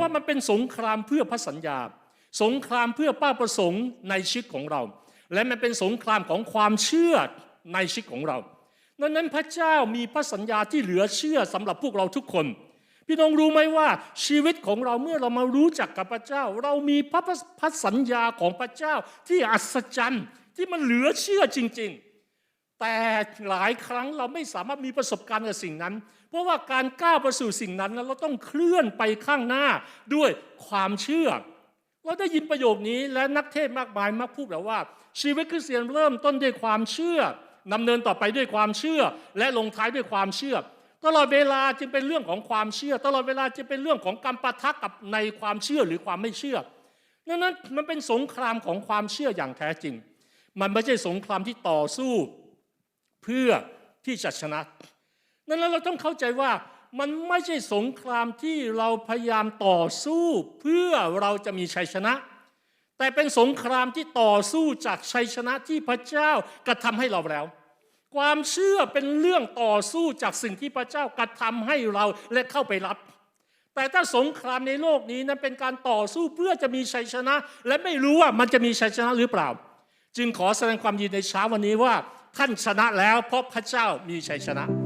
ว่ามันเป็นสงครามเพื่อพระสัญญา สงครามเพื่อเป้าประสงค์ในชีวิตของเรา และมันเป็นสงครามของความเชื่อในชีวิตของเราดังนั้นพระเจ้ามีพระสัญญาที่เหลือเชื่อสำหรับพวกเราทุกคน พี่น้องรู้ไหมว่าชีวิตของเราเมื่อเรามารู้จักกับพระเจ้า เรามีพระพระสัญญาของพระเจ้าที่อัศจรรย์ที่มันเหลือเชื่อจริง ๆ แต่หลายครั้งเราไม่สามารถมีประสบการณ์กับสิ่งนั้น เพราะว่าการก้าวไปสู่สิ่งนั้นเราต้องเคลื่อนไปข้างหน้าด้วยความเชื่อ เราได้ยินประโยคนี้และนักเทศมากมายมักพูดแบบว่า ชีวิตคริสเตียนเริ่มต้นด้วยความเชื่อนำเนินต่อไปด้วยความเชื่อ และลงท้ายด้วยความเชื่อ ตลอดเวลาจึงเป็นเรื่องของความเชื่อ ตลอดเวลาจะเป็นเรื่องของการปะทะกับในความเชื่อหรือความไม่เชื่อดังนั้นมันเป็นสงครามของความเชื่ออย่างแท้จริง มันไม่ใช่สงครามที่ต่อสู้ เพื่อที่จะชนะ นั้นเราต้องเข้าใจว่ามันไม่ใช่สงครามที่เราพยายามต่อสู้เพื่อเราจะมีชัยชนะ แต่เป็นสงครามที่ต่อสู้จากชัยชนะที่พระเจ้ากระทำให้เราแล้ว ความเชื่อเป็นเรื่องต่อสู้จากสิ่งที่พระเจ้ากระทำให้เราและเข้าไปรับ แต่ถ้าสงครามในโลกนี้นั้นเป็นการต่อสู้เพื่อจะมีชัยชนะ และไม่รู้ว่ามันจะมีชัยชนะหรือเปล่า จึงขอแสดงความยินดีในเช้าวันนี้ว่า ท่านชนะแล้ว เพราะพระเจ้ามีชัยชนะ